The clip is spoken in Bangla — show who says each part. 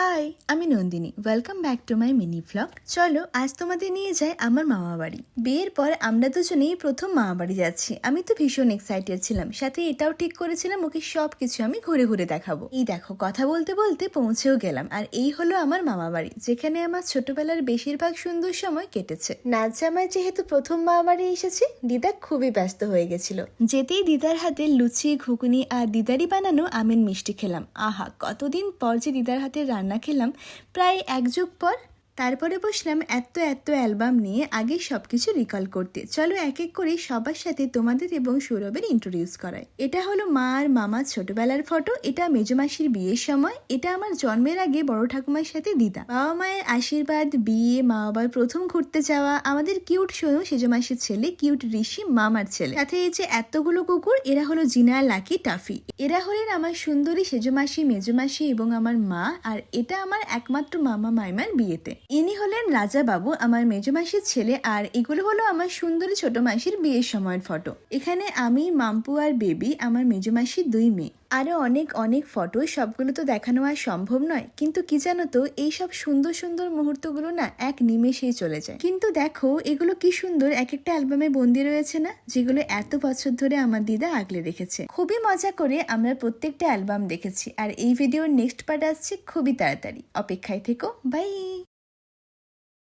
Speaker 1: হাই আমি Nandini. Welcome back to my mini vlog চলো, আজ তোমাদের নিয়ে যাই আমার মামা বাড়ি। বিয়ের পর আমরা দুজনেই প্রথম মামা বাড়ি যাচ্ছি। আমি তো ভীষণ এক্সাইটেড ছিলাম। সাথে এটাও ঠিক করেছিলাম, ওকে সব কিছু আমি ঘুরে ঘুরে দেখাবো। এই দেখো, কথা বলতে বলতে পৌঁছেও গেলাম। আর এই হলো আমার মামা বাড়ি, যেখানে আমার ছোটবেলার বেশিরভাগ সুন্দর সময় কেটেছে। নাচ জামাই যেহেতু প্রথম মামা বাড়ি এসেছি, দিদা খুবই ব্যস্ত হয়ে গেছিল। যেতেই দিদার হাতে লুচি, ঘুগনি আর দিদারি বানানো আমের মিষ্টি খেলাম। আহা, কতদিন পর যে দিদার হাতে রান্না খেলাম। প্রায় এক যুগ পর তারপরে বসলাম এত এত অ্যালবাম নিয়ে আগে সব কিছু রিকল করতে। চলো এক এক করে সবার সাথে তোমাদের এবং সৌরভের ইন্ট্রোডিউস করায় এটা হলো মা আর মামার ছোটবেলার ফটো এটা মেজমাসির বিয়ের সময়, এটা আমার জন্মের আগে বড় ঠাকুমার সাথে দিদা। বাবা মায়ের আশীর্বাদ, বিয়ে, মা বাবার প্রথম ঘুরতে যাওয়া, আমাদের কিউট সোনু সেজমাসির ছেলে কিউট ঋষি, মামার ছেলে। সাথে এই যে এতগুলো কুকুর, এরা হলো জিনা, লাকি, টাফি। এরা হলেন আমার সুন্দরী সেজমাসি মেজমাসি এবং আমার মা, আর এটা আমার একমাত্র মামা, মাইমার বিয়েতে। ইনি হলেন রাজা বাবু আমার মেজমাসির ছেলে, আর এগুলো হলো আমার সুন্দরী ছোট মাসির বিয়ের সময়ের ফটো। এখানে আমি, মাম্পু আর বেবি, আমার মেজমাসির দুই মেয়ে। আরও অনেক অনেক ফটো, সবগুলো তো দেখানো আর সম্ভব নয়। কিন্তু কি জানো তো, এই সব সুন্দর সুন্দর মুহূর্তগুলো না এক নিমেষেই চলে যায়। কিন্তু দেখো, এগুলো কি সুন্দর এক একটা অ্যালবামে বন্দি রয়েছে না? যেগুলো এত বছর ধরে আমার দিদা আগলে রেখেছে। খুবই মজা করে আমরা প্রত্যেকটা অ্যালবাম দেখেছি, আর এই ভিডিওর নেক্সট পার্ট আসছে খুবই তাড়াতাড়ি। অপেক্ষায় থেকো, বাই!